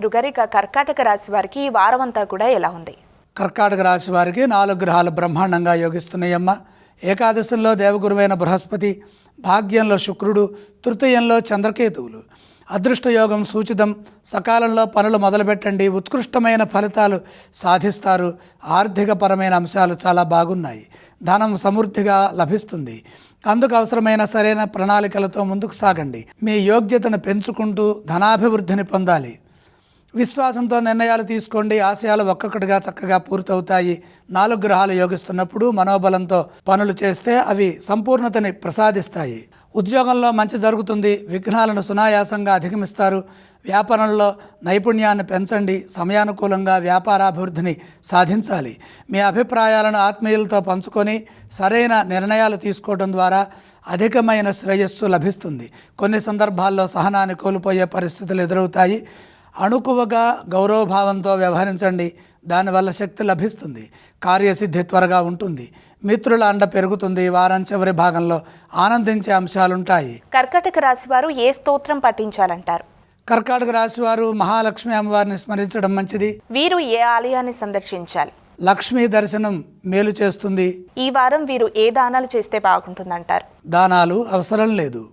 గురుగారిక కర్కాటక రాశి వారికి ఈ వారం అంతా కూడా ఎలా ఉంది? కర్కాటక రాశి వారికి నాలుగు గ్రహాలు బ్రహ్మాండంగా యోగిస్తున్నాయమ్మ. ఏకాదశంలో దేవగురువైన బృహస్పతి భాగ్యంలో శుక్రుడు తృతీయంలో చంద్రకేతువులు. అదృష్టయోగం సూచితం. సకాలంలో పనులు మొదలుపెట్టండి. ఉత్కృష్టమైన ఫలితాలు సాధిస్తారు. ఆర్థికపరమైన అంశాలు చాలా బాగున్నాయి. ధనం సమృద్ధిగా లభిస్తుంది. అందుకు అవసరమైన సరైన ప్రణాళికలతో ముందుకు సాగండి. మీ యోగ్యతను పెంచుకుంటూ ధనాభివృద్ధిని పొందాలి. విశ్వాసంతో నిర్ణయాలు తీసుకోండి. ఆశయాలు ఒక్కొక్కటిగా చక్కగా పూర్తవుతాయి. నాలుగు గ్రహాలు యోగిస్తున్నప్పుడు మనోబలంతో పనులు చేస్తే అవి సంపూర్ణతని ప్రసాదిస్తాయి. ఉద్యోగంలో మంచి జరుగుతుంది. విఘ్నాలను సునాయాసంగా అధిగమిస్తారు. వ్యాపారంలో నైపుణ్యాన్ని పెంచండి. సమయానుకూలంగా వ్యాపారాభివృద్ధిని సాధించాలి. మీ అభిప్రాయాలను ఆత్మీయులతో పంచుకొని సరైన నిర్ణయాలు తీసుకోవడం ద్వారా అధికమైన శ్రేయస్సు లభిస్తుంది. కొన్ని సందర్భాల్లో సహనాన్ని కోల్పోయే పరిస్థితులు ఎదురవుతాయి. అణుకువగా గౌరవభావంతో వ్యవహరించండి. దానివల్ల శక్తి లభిస్తుంది. కార్యసిద్ధి త్వరగా ఉంటుంది. మిత్రుల అండ పెరుగుతుంది. వారం చివరి భాగంలో ఆనందించే అంశాలుంటాయి. కర్కాటక రాశి వారు ఏ స్తోత్రం పఠించాలంటారు? కర్కాటక రాశి వారు మహాలక్ష్మి అమ్మవారిని స్మరించడం మంచిది. వీరు ఏ ఆలయాన్ని సందర్శించాలి? లక్ష్మీ దర్శనం మేలు చేస్తుంది. ఈ వారం వీరు ఏ దానాలు చేస్తే బాగుంటుందంటారు? దానాలు అవసరం లేదు.